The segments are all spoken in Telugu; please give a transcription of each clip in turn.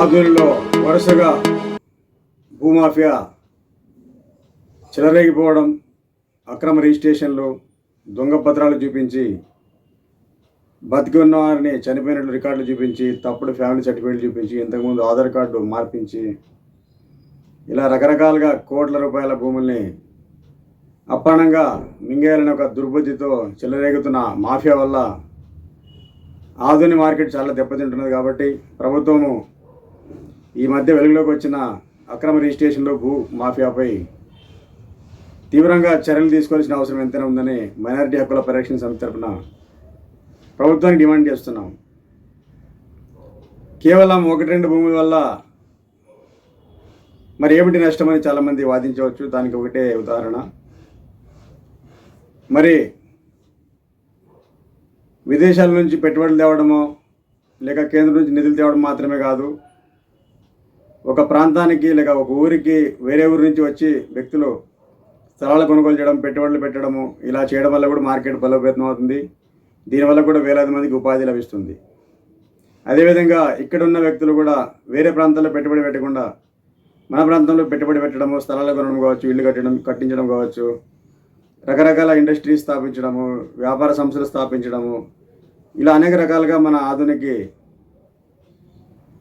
ఆధునిలో వరుసగా భూమాఫియా చెలరేగిపోవడం అక్రమ రిజిస్ట్రేషన్లు దొంగ పత్రాలు చూపించి బతికి ఉన్న వారిని చనిపోయినట్లు రికార్డులు చూపించి తప్పుడు ఫ్యామిలీ సర్టిఫికేట్లు చూపించి ఇంతకుముందు ఆధార్ కార్డు మార్పించి ఇలా రకరకాలుగా కోట్ల రూపాయల భూముల్ని అప్పణంగా మింగేయాలని ఒక దుర్బుద్ధితో చెలరేగుతున్న మాఫియా వల్ల ఆధునిక మార్కెట్ చాలా దెబ్బతింటున్నది కాబట్టి ప్రభుత్వము ఈ మధ్య వెలుగులోకి వచ్చిన అక్రమ రిజిస్ట్రేషన్లో భూ మాఫియాపై తీవ్రంగా చర్యలు తీసుకోవాల్సిన అవసరం ఎంతైనా ఉందని మైనారిటీ హక్కుల పరిరక్షణ సమితి తరపున ప్రభుత్వానికి డిమాండ్ చేస్తున్నాం. కేవలం ఒకటి రెండు భూముల వల్ల మరి ఏమిటి నష్టమని చాలామంది వాదించవచ్చు. దానికి ఒకటే ఉదాహరణ. మరి విదేశాల నుంచి పెట్టుబడులు తేవడమో లేక కేంద్రం నుంచి నిధులు తేవడం మాత్రమే కాదు ఒక ప్రాంతానికి లేక ఒక ఊరికి వేరే ఊరి నుంచి వచ్చి వ్యక్తులు స్థలాలు కొనుగోలు చేయడం పెట్టుబడులు పెట్టడము ఇలా చేయడం వల్ల కూడా మార్కెట్ బలోపేతం అవుతుంది. దీనివల్ల కూడా వేలాది మందికి ఉపాధి లభిస్తుంది. అదేవిధంగా ఇక్కడ ఉన్న వ్యక్తులు కూడా వేరే ప్రాంతాల్లో పెట్టుబడి పెట్టకుండా మన ప్రాంతంలో పెట్టుబడి పెట్టడము స్థలాలు కొనడం కావచ్చు ఇల్లు కట్టడం కట్టించడం కావచ్చు రకరకాల ఇండస్ట్రీస్ స్థాపించడము వ్యాపార సంస్థలు స్థాపించడము ఇలా అనేక రకాలుగా మన ఆధునికి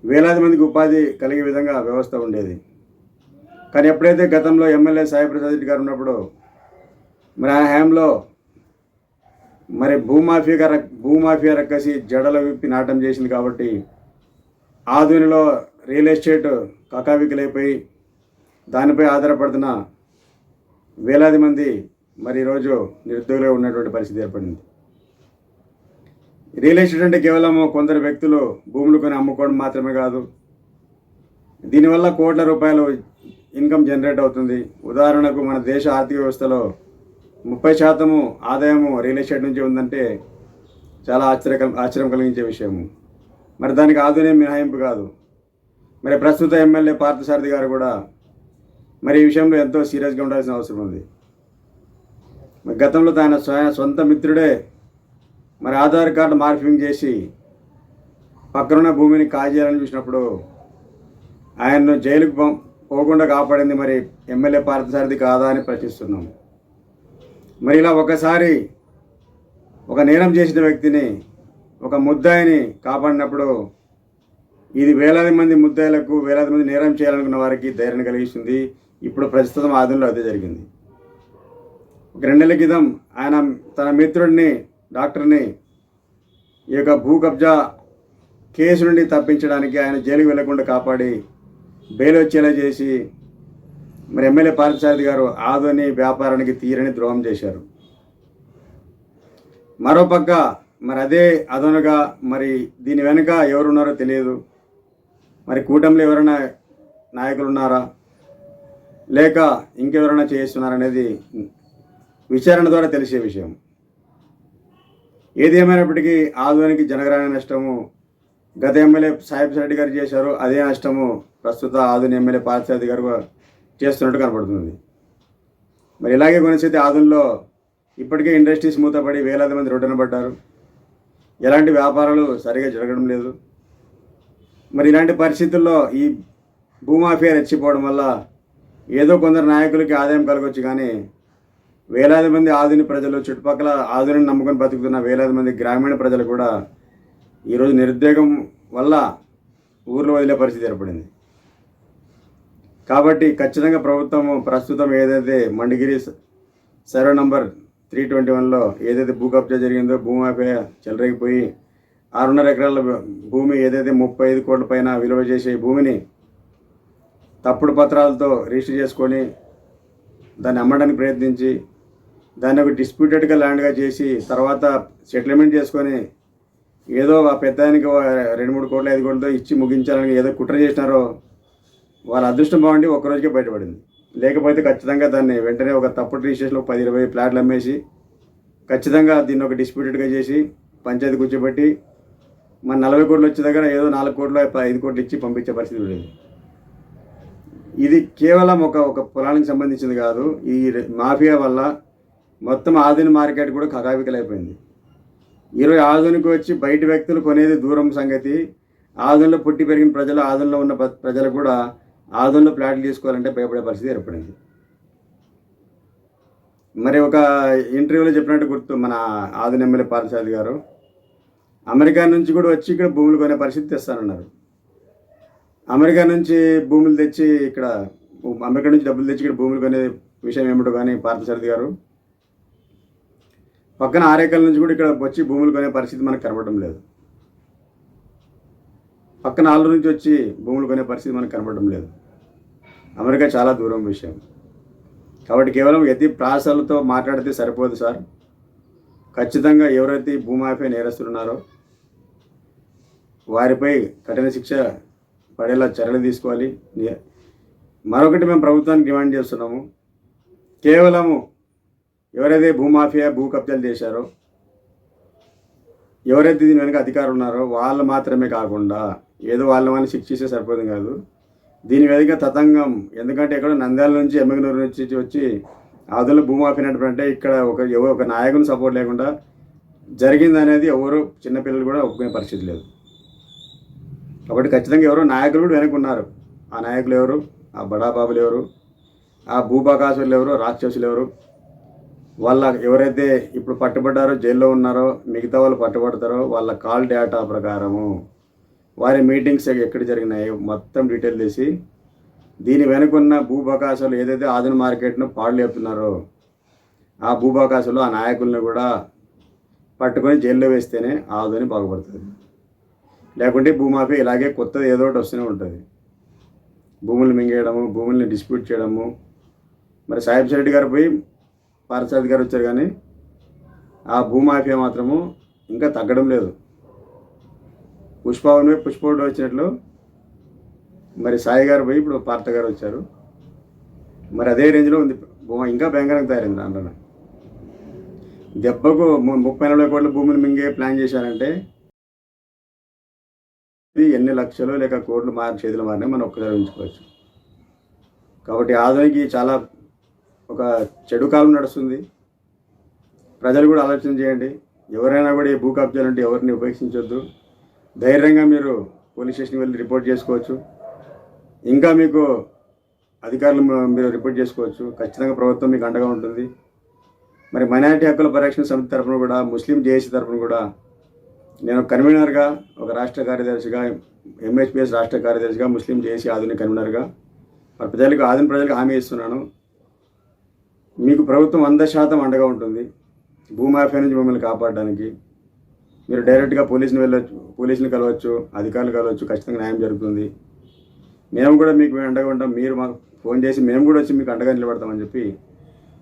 వేలాది మందికి ఉపాధి కలిగే విధంగా వ్యవస్థ ఉండేది. కానీ ఎప్పుడైతే గతంలో ఎమ్మెల్యే సాయిప్రసాద్ రెడ్డి గారు ఉన్నప్పుడు మరి ఆ హయాంలో మరి భూమాఫియా రక్ భూమాఫియా రక్కసి జడలు విప్పి నాటం చేసింది కాబట్టి ఆధునిలో రియల్ ఎస్టేట్ కకావికలైపోయి దానిపై ఆధారపడుతున్న వేలాది మంది మరి ఈరోజు నిరుద్యోగులుగా ఉన్నటువంటి పరిస్థితి ఏర్పడింది. రియల్ ఎస్టేట్ అంటే కేవలం కొందరు వ్యక్తులు భూములు కొని అమ్ముకోవడం మాత్రమే కాదు. దీనివల్ల కోట్ల రూపాయలు ఇన్కమ్ జనరేట్ అవుతుంది. ఉదాహరణకు మన దేశ ఆర్థిక వ్యవస్థలో ముప్పై శాతము ఆదాయము రియల్ ఎస్టేట్ నుంచి ఉందంటే చాలా ఆశ్చర్య ఆశ్చర్యం కలిగించే విషయము. మరి దానికి ఆధునే మినహాయింపు కాదు. మరి ప్రస్తుత ఎమ్మెల్యే పార్థసారథి గారు కూడా మరి ఈ విషయంలో ఎంతో సీరియస్గా ఉండాల్సిన అవసరం ఉంది. మరి గతంలో తన స్వయం సొంత మిత్రుడే మరి ఆధార్ కార్డు మార్పింగ్ చేసి పక్కనున్న భూమిని కాజేయాలని చూసినప్పుడు ఆయన్ను జైలుకు పోకుండా కాపాడింది మరి ఎమ్మెల్యే పార్థసారథి కాదా అని ప్రశ్నిస్తున్నాం. మరి ఇలా ఒకసారి ఒక నేరం చేసిన వ్యక్తిని ఒక ముద్దాయిని కాపాడినప్పుడు ఇది వేలాది మంది ముద్దాయిలకు వేలాది మంది నేరం చేయాలనుకున్న వారికి ధైర్యం కలిగిస్తుంది. ఇప్పుడు ప్రస్తుతం ఆదంలో అదే జరిగింది. ఒక రెండేళ్ళ క్రితం ఆయన తన మిత్రుడిని డాక్టర్ని ఈ యొక్క భూ కబ్జా కేసు నుండి తప్పించడానికి ఆయన జైలుకు వెళ్ళకుండా కాపాడి బెయిల్ వచ్చేలా చేసి మరి ఎమ్మెల్యే పార్థసారథి గారు ఆదోని వ్యాపారానికి తీరని ద్రోహం చేశారు. మరోపక్క మరి అదే అదనుగా మరి దీని వెనుక ఎవరున్నారో తెలియదు. మరి కూటమిలో ఎవరైనా నాయకులు ఉన్నారా లేక ఇంకెవరైనా చేస్తున్నారనేది విచారణ ద్వారా తెలిసే విషయం. ఏది ఏమైనప్పటికీ ఆధ్వానికి నష్టము. గత ఎమ్మెల్యే సాహిబ్ రెడ్డి గారు చేశారు అదే నష్టము ప్రస్తుత ఆధుని ఎమ్మెల్యే పార్థసారథి గారు చేస్తున్నట్టు కనపడుతుంది మరి ఇలాగే కొనసాగితే ఆధునిలో ఇప్పటికే ఇండస్ట్రీస్ మూతపడి వేలాది మంది రోడ్డున పడ్డారు. ఎలాంటి వ్యాపారాలు సరిగా జరగడం లేదు. మరి ఇలాంటి పరిస్థితుల్లో ఈ భూమాఫియా రెచ్చిపోవడం వల్ల ఏదో కొందరు నాయకులకి ఆదాయం కలగొచ్చు కానీ వేలాది మంది ఆధునిక ప్రజలు చుట్టుపక్కల ఆధునిక నమ్ముకొని బతుకుతున్న వేలాది మంది గ్రామీణ ప్రజలు కూడా ఈరోజు నిరుద్యోగం వల్ల ఊర్లో వదిలే పరిస్థితి ఏర్పడింది. కాబట్టి ఖచ్చితంగా ప్రభుత్వం ప్రస్తుతం ఏదైతే Mandigiri survey number three twenty వన్లో ఏదైతే భూ కబ్జా జరిగిందో భూమాఫియా చెలరేగిపోయి ఆరున్నర ఎకరాల భూమి ఏదైతే ముప్పై ఐదు కోట్ల పైన విలువ చేసే భూమిని తప్పుడు పత్రాలతో రిజిస్టర్ చేసుకొని దాన్ని అమ్మడానికి ప్రయత్నించి దాన్ని ఒక డిస్ప్యూటెడ్గా ల్యాండ్గా చేసి తర్వాత సెటిల్మెంట్ చేసుకొని ఏదో ఆ పెద్దానికి ఓ రెండు మూడు కోట్ల ఐదు కోట్లతో ఇచ్చి ముగించాలని ఏదో కుట్ర చేసినారో వాళ్ళ అదృష్టం బాగుండి ఒక్కరోజుకే బయటపడింది. లేకపోతే ఖచ్చితంగా దాన్ని వెంటనే ఒక తప్పుడు రిజిస్ట్రేషన్లో పది ఇరవై ఫ్లాట్లు అమ్మేసి ఖచ్చితంగా దీన్ని ఒక డిస్ప్యూటెడ్గా చేసి పంచాయతీ కూర్చోబెట్టి మన నలభై కోట్లు వచ్చే దగ్గర ఏదో నాలుగు కోట్లు ఐదు కోట్లు ఇచ్చి పంపించే పరిస్థితి ఉండేది. ఇది కేవలం ఒక ఒక పొలానికి సంబంధించింది కాదు. ఈ మాఫియా వల్ల మొత్తం ఆధునిక మార్కెట్ కూడా కకావికలైపోయింది ఈరోజు ఆధునిక వచ్చి బయట వ్యక్తులు కొనేది దూరం సంగతి. ఆదంలో పుట్టి పెరిగిన ప్రజలు ఆదంలో ఉన్న ప్ర- ప్రజలు కూడా ఆదంలో ప్లాట్లు తీసుకోవాలంటే భయపడే పరిస్థితి ఏర్పడింది. మరి ఒక ఇంటర్వ్యూలో చెప్పినట్టు గుర్తు మన ఆదిన ఎమ్మెల్యే పార్థసారథి గారు. అమెరికా నుంచి కూడా వచ్చి ఇక్కడ భూములు కొనే పరిస్థితి తెస్తానన్నారు. అమెరికా నుంచి భూములు తెచ్చి ఇక్కడ అమెరికా నుంచి డబ్బులు తెచ్చి ఇక్కడ భూములు కొనే విషయం ఏమిటో కానీ పార్థసారథి గారు పక్కన ఆరేకల్ నుంచి కూడా ఇక్కడ వచ్చి భూములు కొనే పరిస్థితి మనకు కనబడడం లేదు. పక్కన ఆలూరు నుంచి వచ్చి భూములు కొనే పరిస్థితి మనకు కనబడడం లేదు. అమెరికా చాలా దూరం విషయం. కాబట్టి కేవలం ఎత్తి ప్రాసలతో మాట్లాడితే సరిపోదు సార్. ఖచ్చితంగా ఎవరైతే ఈ నేరస్తున్నారో వారిపై కఠిన శిక్ష పడేలా చర్యలు తీసుకోవాలి. మరొకటి మేము ప్రభుత్వానికి డిమాండ్ చేస్తున్నాము. కేవలము ఎవరైతే భూమాఫియా భూ కబ్జాలు చేశారో ఎవరైతే దీని వెనక అధికారులు ఉన్నారో వాళ్ళు మాత్రమే కాకుండా ఏదో వాళ్ళ వాళ్ళని శిక్షిస్తే సరిపోదు కాదు. దీని వెనుక తతంగం. ఎందుకంటే ఇక్కడ నంద్యాల నుంచి ఎమ్మెగనూరు నుంచి వచ్చి ఆదులో భూమాఫీ అంటే ఇక్కడ ఒక ఎవరు ఒక నాయకుని సపోర్ట్ లేకుండా జరిగింది అనేది ఎవరు చిన్నపిల్లలు కూడా ఒప్పుకునే పరిస్థితి లేదు. కాబట్టి ఖచ్చితంగా ఎవరో నాయకులు కూడా వెనక ఉన్నారు. ఆ నాయకులు ఎవరు? ఆ బడాబాబులు ఎవరు? ఆ భూపాకాసులు ఎవరు? రాక్షసులు ఎవరు? వాళ్ళ ఎవరైతే ఇప్పుడు పట్టుబడ్డారో జైల్లో ఉన్నారో మిగతా వాళ్ళు పట్టుబడతారో వాళ్ళ కాల్ డేటా ప్రకారము వారి మీటింగ్స్ ఎక్కడ జరిగినాయో మొత్తం డీటెయిల్ తీసి దీని వెనుకున్న భూబకాశాలు ఏదైతే ఆధున మార్కెట్ను పాడు లేపుతున్నారో ఆ భూబకాశాలు ఆ నాయకులను కూడా పట్టుకొని జైల్లో వేస్తేనే ఆధుని బాగుపడుతుంది. లేకుంటే భూమాఫీ ఇలాగే కొత్తది ఏదో ఒకటి వస్తూనే ఉంటుంది. భూములు మింగేయడము భూముల్ని డిస్ప్యూట్ చేయడము. మరి సాహెబ్ శెట్టి గారు పోయి పారసాద్ గారు వచ్చారు కానీ ఆ భూమాఫియా మాత్రము ఇంకా తగ్గడం లేదు. పుష్పవన్ పోయి పుష్పవుడు వచ్చినట్లు మరి సాయి గారు పోయి ఇప్పుడు పార్త గారు వచ్చారు. మరి అదే రేంజ్లో ఉంది. భూమా ఇంకా భయంకరంగా తయారైంది అంటున్నా దెబ్బకు ము- ముప్పై నలభై కోట్ల భూమిని మింగే ప్లాన్ చేశారంటే ఇది ఎన్ని లక్షలు లేక కోట్లు మారి చేతులు మారినా మనం ఒక్కసారి ఉంచుకోవచ్చు కాబట్టి ఆధునికి చాలా ఒక చెడు కాలం నడుస్తుంది. ప్రజలు కూడా ఆలోచన చేయండి. ఎవరైనా కూడా ఈ భూ కబ్జాలంటే ఎవరిని ఉపేక్షించొద్దు. ధైర్యంగా మీరు పోలీస్ స్టేషన్కి వెళ్ళి రిపోర్ట్ చేసుకోవచ్చు. ఇంకా మీకు అధికారులు మీరు రిపోర్ట్ చేసుకోవచ్చు. ఖచ్చితంగా ప్రభుత్వం మీకు అండగా ఉంటుంది. మరి మైనారిటీ హక్కుల పరిరక్షణ సమితి తరఫున కూడా ముస్లిం జేఏసీ తరఫున కూడా నేను కన్వీనర్గా ఒక రాష్ట్ర కార్యదర్శిగా ఎంహెచ్పిఎస్ రాష్ట్ర కార్యదర్శిగా ముస్లిం జేఏసీ ఆధునిక కన్వీనర్గా మరి ప్రజలకు ఆధునిక ప్రజలకు హామీ ఇస్తున్నాను. మీకు ప్రభుత్వం వంద శాతం అండగా ఉంటుంది. భూమాఫియా నుంచి మిమ్మల్ని కాపాడడానికి. మీరు డైరెక్ట్గా పోలీసుని వెళ్ళొచ్చు పోలీసుని కలవచ్చు అధికారులు కలవచ్చు ఖచ్చితంగా న్యాయం జరుగుతుంది. మేము కూడా మీకు అండగా ఉంటాం. మీరు మాకు ఫోన్ చేసి మేము కూడా వచ్చి మీకు అండగా నిలబడతామని చెప్పి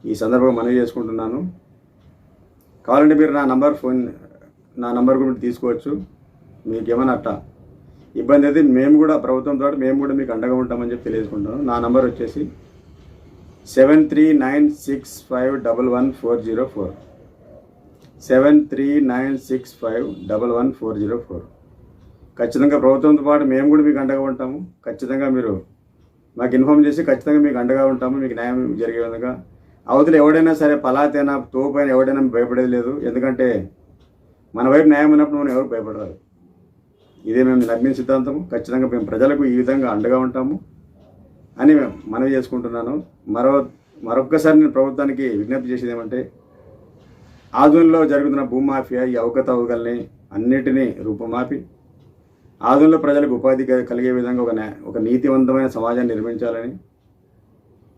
ఈ సందర్భంగా మనవి చేసుకుంటున్నాను. కావాలంటే మీరు నా నంబర్ ఫోన్ నా నంబర్ కూడా మీరు తీసుకోవచ్చు. మీకు ఏమైనా అట్ట ఇబ్బంది అయితే మేము కూడా ప్రభుత్వం ద్వారా మేము కూడా మీకు అండగా ఉంటామని చెప్పి తెలియజేసుకుంటాను నా నంబర్ వచ్చేసి seven three nine six five double one four zero four seven three nine six five double one four zero four ఖచ్చితంగా ప్రభుత్వంతో పాటు మేము కూడా మీకు అండగా ఉంటాము. ఖచ్చితంగా మీరు మాకు ఇన్ఫామ్ చేసి ఖచ్చితంగా మీకు అండగా ఉంటాము. మీకు న్యాయం జరిగే విధంగా. అవతల ఎవడైనా సరే పలాతైనా తోపైనా ఎవడైనా భయపడేది లేదు. ఎందుకంటే మన వైపు న్యాయం ఉన్నప్పుడు మనం ఎవరు భయపడరాదు. ఇదే మేము నమ్మిన సిద్ధాంతము. ఖచ్చితంగా మేము ప్రజలకు ఈ విధంగా అండగా ఉంటాము. అని మనవి చేసుకుంటున్నాను. మరో మరొక్కసారి నేను ప్రభుత్వానికి విజ్ఞప్తి చేసేది ఏమంటే ఆధునంలో జరుగుతున్న భూమాఫియా ఈ అవకతవకల్ని అన్నిటినీ రూపుమాపి ఆధునంలో ప్రజలకు ఉపాధి కలిగే విధంగా ఒక ఒక నీతివంతమైన సమాజాన్ని నిర్మించాలని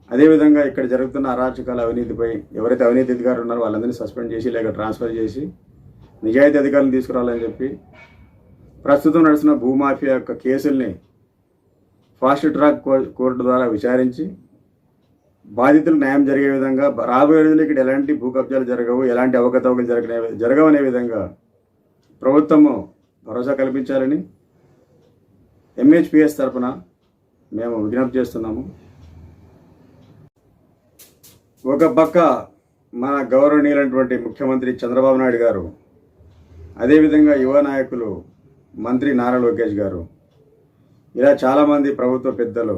అదేవిధంగా ఇక్కడ జరుగుతున్న అరాచకాల అవినీతిపై ఎవరైతే అవినీతి అధికారులు ఉన్నారో వాళ్ళందరినీ సస్పెండ్ చేసి లేక ట్రాన్స్ఫర్ చేసి నిజాయితీ అధికారులను తీసుకురావాలని చెప్పి ప్రస్తుతం నడుస్తున్న భూమాఫియా యొక్క కేసుల్ని ఫాస్ట్ ట్రాక్ కోర్టు ద్వారా విచారించి బాధితులు న్యాయం జరిగే విధంగా రాబోయే రోజుల్లో ఇక్కడ ఎలాంటి భూ కబ్జాలు జరగవు ఎలాంటి అవకతవకలు జరగనే జరగవనే విధంగా ప్రభుత్వము భరోసా కల్పించాలని ఎంహెచ్పిఎస్ తరఫున మేము విజ్ఞప్తి చేస్తున్నాము. ఒక పక్క మన గౌరవనీయులైనటువంటి ముఖ్యమంత్రి చంద్రబాబు నాయుడు గారు అదేవిధంగా యువ నాయకులు మంత్రి నారా లోకేష్ గారు ఇలా చాలామంది ప్రభుత్వ పెద్దలు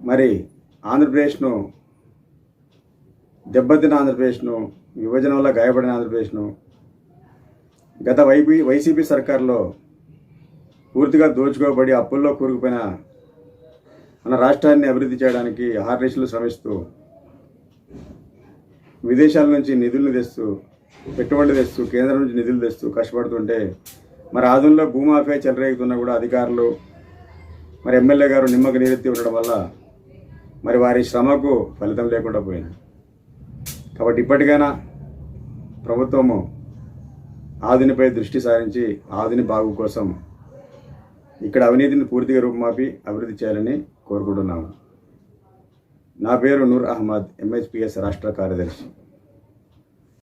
మరి ఆంధ్రప్రదేశ్ను దెబ్బతిన ఆంధ్రప్రదేశ్ను విభజన వల్ల గాయపడిన ఆంధ్రప్రదేశ్ను గత వైపీ వైసీపీ సర్కార్లో పూర్తిగా దోచుకోబడి అప్పుల్లో కూరుకుపోయిన మన రాష్ట్రాన్ని అభివృద్ధి చేయడానికి హార్నిషులు శ్రమిస్తూ విదేశాల నుంచి నిధులు తెస్తూ పెట్టుబడులు తెస్తూ కేంద్రం నుంచి నిధులు తెస్తూ కష్టపడుతుంటే మరి ఆదుల్లో భూమాఫియా చెలరేగుతున్నా కూడా అధికారులు మరి ఎమ్మెల్యే గారు నిమ్మకు నీరెత్తి ఉండడం వల్ల మరి వారి శ్రమకు ఫలితం లేకుండా పోయింది. కాబట్టి ఇప్పటికైనా ప్రభుత్వము ఆదినిపై దృష్టి సారించి ఆదిని బాగు కోసం ఇక్కడ అవినీతిని పూర్తిగా రూపుమాపి అభివృద్ధి చేయాలని కోరుకుంటున్నాము. నా పేరు నూర్ అహ్మద్ ఎంహెచ్పిఎస్ రాష్ట్ర కార్యదర్శి.